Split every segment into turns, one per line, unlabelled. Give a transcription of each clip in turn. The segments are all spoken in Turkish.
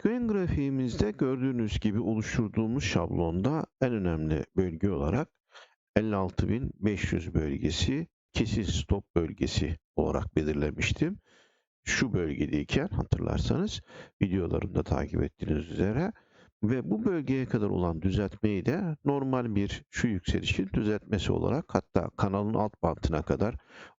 Bitcoin grafiğimizde gördüğünüz gibi oluşturduğumuz şablonda en önemli bölge olarak 56.500 bölgesi kesin stop bölgesi olarak belirlemiştim. Şu bölgedeyken hatırlarsanız videolarımda takip ettiğiniz üzere ve bu bölgeye kadar olan düzeltmeyi de normal bir şu yükselişin düzeltmesi olarak hatta kanalın alt bantına kadar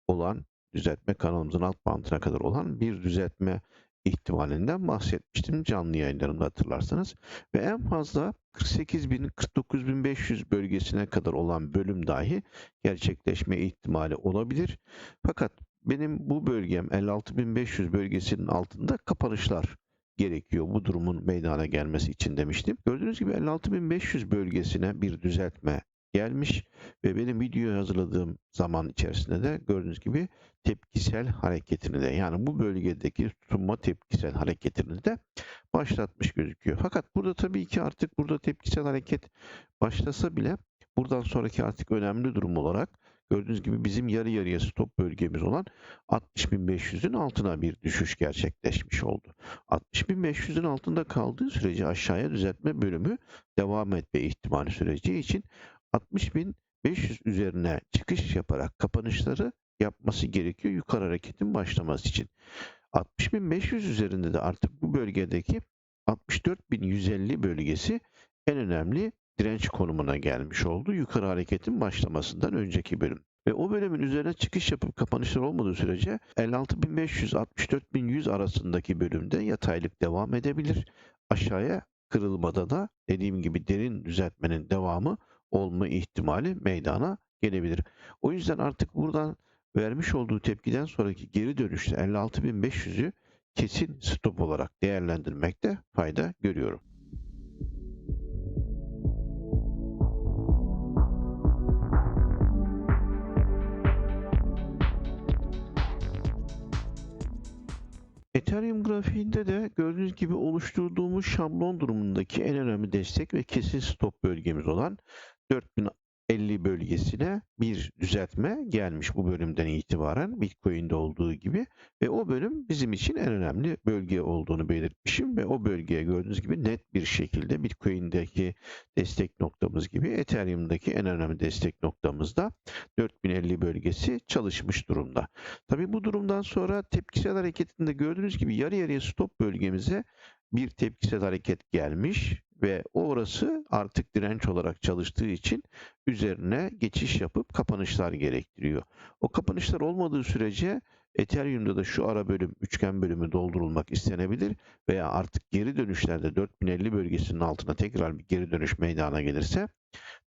olan düzeltme kanalımızın alt bantına kadar olan bir düzeltme ihtimalinden bahsetmiştim canlı yayınlarımda hatırlarsanız. Ve en fazla 48.000 49.500 bölgesine kadar olan bölüm dahi gerçekleşme ihtimali olabilir. Fakat benim bu bölgem 56.500 bölgesinin altında kapanışlar gerekiyor bu durumun meydana gelmesi için demiştim. Gördüğünüz gibi 56.500 bölgesine bir düzeltme gelmiş ve benim videoyu hazırladığım zaman içerisinde de gördüğünüz gibi tepkisel hareketini de yani bu bölgedeki tutunma tepkisel hareketini de başlatmış gözüküyor. Fakat burada tabii ki artık burada tepkisel hareket başlasa bile buradan sonraki artık önemli durum olarak gördüğünüz gibi bizim yarı yarıya stop bölgemiz olan 60.500'ün altına bir düşüş gerçekleşmiş oldu. 60.500'ün altında kaldığı sürece aşağıya düzeltme bölümü devam etme ihtimali süreci için 60.500 üzerine çıkış yaparak kapanışları yapması gerekiyor yukarı hareketin başlaması için. 60.500 üzerinde de artık bu bölgedeki 64.150 bölgesi en önemli direnç konumuna gelmiş oldu. Yukarı hareketin başlamasından önceki bölüm. Ve o bölümün üzerine çıkış yapıp kapanışlar olmadığı sürece 56.500-64.100 arasındaki bölümde yataylık devam edebilir. Aşağıya kırılmada da dediğim gibi derin düzeltmenin devamı olma ihtimali meydana gelebilir. O yüzden artık buradan vermiş olduğu tepkiden sonraki geri dönüşte 56.500'ü kesin stop olarak değerlendirmekte fayda görüyorum. Ethereum grafiğinde de gördüğünüz gibi oluşturduğumuz şablon durumundaki en önemli destek ve kesin stop bölgemiz olan 4050 bölgesine bir düzeltme gelmiş bu bölümden itibaren Bitcoin'de olduğu gibi ve o bölüm bizim için en önemli bölge olduğunu belirtmişim ve o bölgeye gördüğünüz gibi net bir şekilde Bitcoin'deki destek noktamız gibi Ethereum'daki en önemli destek noktamızda 4050 bölgesi çalışmış durumda. Tabi bu durumdan sonra tepkisel hareketinde gördüğünüz gibi yarı yarıya stop bölgemize bir tepkisel hareket gelmiş ve orası artık direnç olarak çalıştığı için üzerine geçiş yapıp kapanışlar gerektiriyor. O kapanışlar olmadığı sürece Ethereum'da da şu ara bölüm, üçgen bölümü doldurulmak istenebilir veya artık geri dönüşlerde 4050 bölgesinin altına tekrar bir geri dönüş meydana gelirse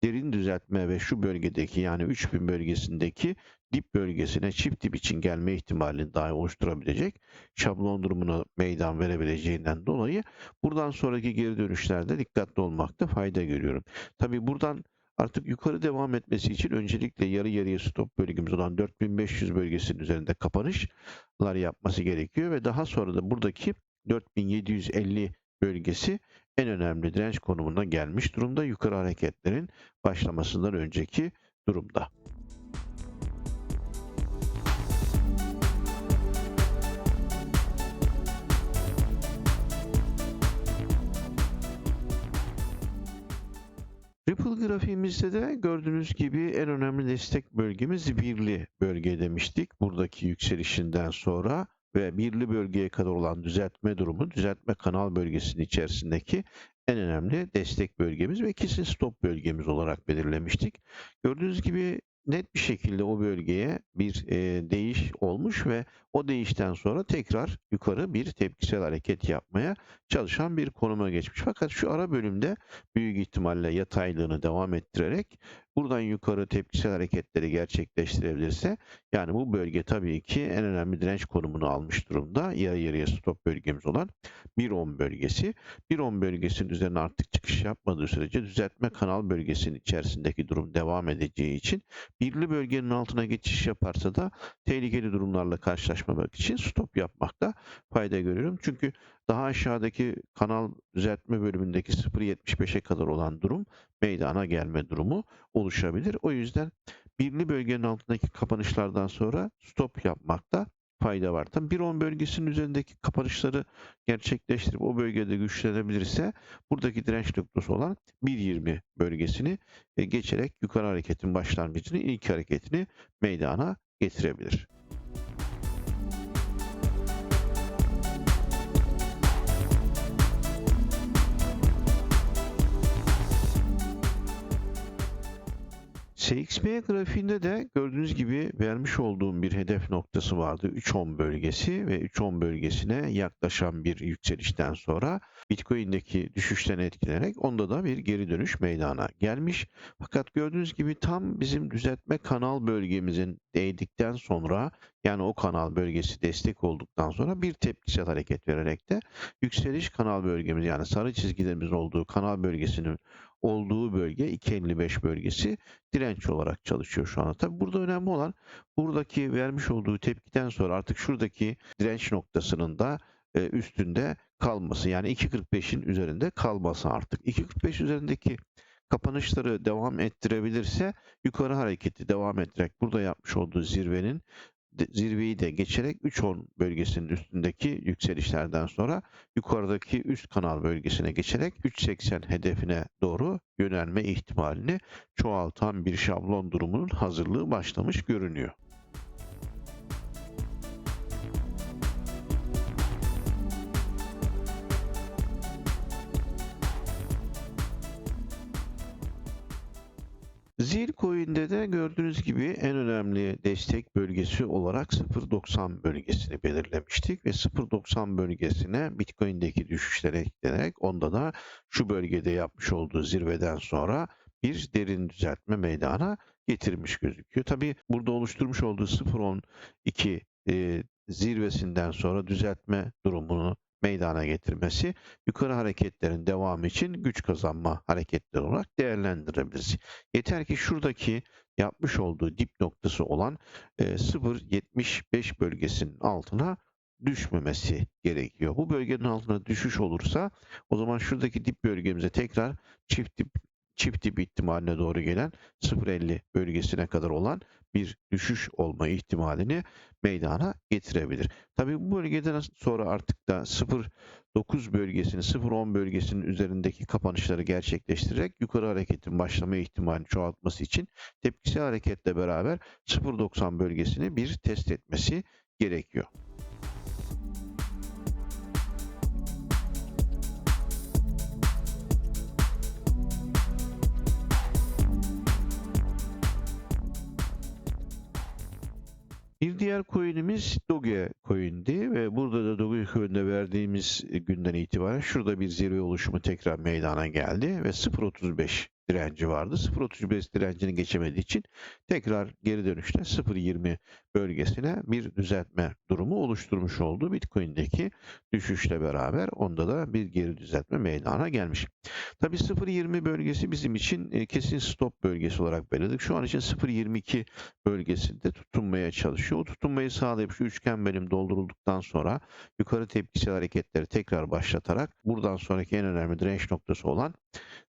derin düzeltme ve şu bölgedeki yani 3000 bölgesindeki dip bölgesine çift dip için gelme ihtimalini dahi oluşturabilecek şablon durumuna meydan verebileceğinden dolayı buradan sonraki geri dönüşlerde dikkatli olmakta fayda görüyorum. Tabi buradan artık yukarı devam etmesi için öncelikle yarı yarıya stop bölgemiz olan 4500 bölgesinin üzerinde kapanışlar yapması gerekiyor ve daha sonra da buradaki 4750 bölgesi en önemli direnç konumuna gelmiş durumda yukarı hareketlerin başlamasından önceki durumda. Ripple grafiğimizde de gördüğünüz gibi en önemli destek bölgemiz birli bölge demiştik. Buradaki yükselişinden sonra ve birli bölgeye kadar olan düzeltme durumu, düzeltme kanal bölgesinin içerisindeki en önemli destek bölgemiz ve kesin stop bölgemiz olarak belirlemiştik. Gördüğünüz gibi net bir şekilde o bölgeye bir e, değiş olmuş ve o değişten sonra tekrar yukarı bir tepkisel hareket yapmaya çalışan bir konuma geçmiş. Fakat şu ara bölümde büyük ihtimalle yataylığını devam ettirerek buradan yukarı tepkisel hareketleri gerçekleştirebilirse yani bu bölge tabii ki en önemli direnç konumunu almış durumda. Yarı yarıya stop bölgemiz olan 1.10 bölgesi. 1.10 bölgesinin üzerine artık çıkış yapmadığı sürece düzeltme kanal bölgesinin içerisindeki durum devam edeceği için birli bölgenin altına geçiş yaparsa da tehlikeli durumlarla karşılaşmamak için stop yapmakta fayda görüyorum. Çünkü daha aşağıdaki kanal düzeltme bölümündeki 0.75'e kadar olan durum meydana gelme durumu oluşabilir. O yüzden birli bölgenin altındaki kapanışlardan sonra stop yapmakta fayda var. Tabii 1.10 bölgesinin üzerindeki kapanışları gerçekleştirip o bölgede güçlenebilirse buradaki direnç noktası olan 1.20 bölgesini e, geçerek yukarı hareketin başlangıcını, ilk hareketini meydana getirebilir. SXP grafiğinde de gördüğünüz gibi vermiş olduğum bir hedef noktası vardı. 3.10 bölgesi ve 3.10 bölgesine yaklaşan bir yükselişten sonra Bitcoin'deki düşüşten etkilenerek onda da bir geri dönüş meydana gelmiş. Fakat gördüğünüz gibi tam bizim düzeltme kanal bölgemizin değdikten sonra yani o kanal bölgesi destek olduktan sonra bir tepkisel hareket vererek de yükseliş kanal bölgemiz yani sarı çizgilerimizin olduğu kanal bölgesinin olduğu bölge 2.55 bölgesi direnç olarak çalışıyor şu anda. Tabi burada önemli olan buradaki vermiş olduğu tepkiden sonra artık şuradaki direnç noktasının da e, üstünde kalması yani 2.45'in üzerinde kalması artık. 2.45 üzerindeki kapanışları devam ettirebilirse yukarı hareketi devam ettirerek burada yapmış olduğu zirvenin zirveyi de geçerek 3.10 bölgesinin üstündeki yükselişlerden sonra yukarıdaki üst kanal bölgesine geçerek 3.80 hedefine doğru yönelme ihtimalini çoğaltan bir şablon durumunun hazırlığı başlamış görünüyor. Zilcoin'de de gördüğünüz gibi en önemli destek bölgesi olarak 0.90 bölgesini belirlemiştik ve 0.90 bölgesine Bitcoin'deki düşüşlere eklenerek onda da şu bölgede yapmış olduğu zirveden sonra bir derin düzeltme meydana getirmiş gözüküyor. Tabi burada oluşturmuş olduğu 0.12 e, zirvesinden sonra düzeltme durumunu meydana getirmesi yukarı hareketlerin devamı için güç kazanma hareketleri olarak değerlendirebiliriz. Yeter ki şuradaki yapmış olduğu dip noktası olan e, 0.75 bölgesinin altına düşmemesi gerekiyor. Bu bölgenin altına düşüş olursa o zaman şuradaki dip bölgemize tekrar çift dip çift dip ihtimaline doğru gelen 0.50 bölgesine kadar olan bir düşüş olma ihtimalini meydana getirebilir. Tabi bu bölgeden sonra artık da 0.9 bölgesini 0.10 bölgesinin üzerindeki kapanışları gerçekleştirerek yukarı hareketin başlama ihtimalini çoğaltması için tepkisel hareketle beraber 0.90 bölgesini bir test etmesi gerekiyor. Diğer coin'imiz Doge coin'di ve burada da Doge coin'de verdiğimiz günden itibaren şurada bir zirve oluşumu tekrar meydana geldi ve 0.35 direnci vardı. 0.35 direncini geçemediği için tekrar geri dönüşte 0.20 bölgesine bir düzeltme durumu oluşturmuş oldu. Bitcoin'deki düşüşle beraber onda da bir geri düzeltme meydana gelmiş. Tabi 0.20 bölgesi bizim için e, kesin stop bölgesi olarak belirledik. Şu an için 0.22 bölgesinde tutunmaya çalışıyor. O tutunmayı sağlayıp şu üçgen benim doldurulduktan sonra yukarı tepkisel hareketleri tekrar başlatarak buradan sonraki en önemli direnç noktası olan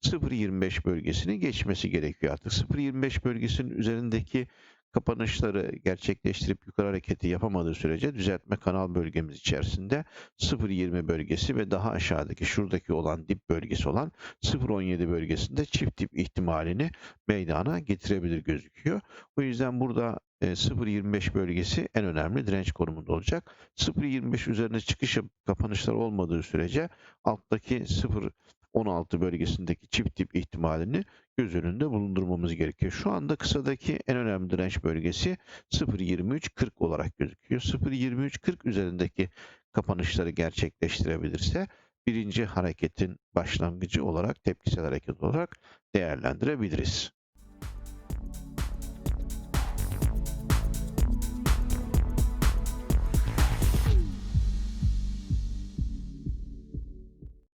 0.25 bölgesini geçmesi gerekiyor artık. 0.25 bölgesinin üzerindeki kapanışları gerçekleştirip yukarı hareketi yapamadığı sürece düzeltme kanal bölgemiz içerisinde 0.20 bölgesi ve daha aşağıdaki şuradaki olan dip bölgesi olan 0.17 bölgesinde çift dip ihtimalini meydana getirebilir gözüküyor. O yüzden burada 0.25 e, bölgesi en önemli direnç konumunda olacak. 0.25 üzerine çıkış kapanışlar olmadığı sürece alttaki 0 16 bölgesindeki çift dip ihtimalini göz önünde bulundurmamız gerekiyor. Şu anda kısadaki en önemli direnç bölgesi 0.23.40 olarak gözüküyor. 0.23.40 üzerindeki kapanışları gerçekleştirebilirse birinci hareketin başlangıcı olarak tepkisel hareket olarak değerlendirebiliriz.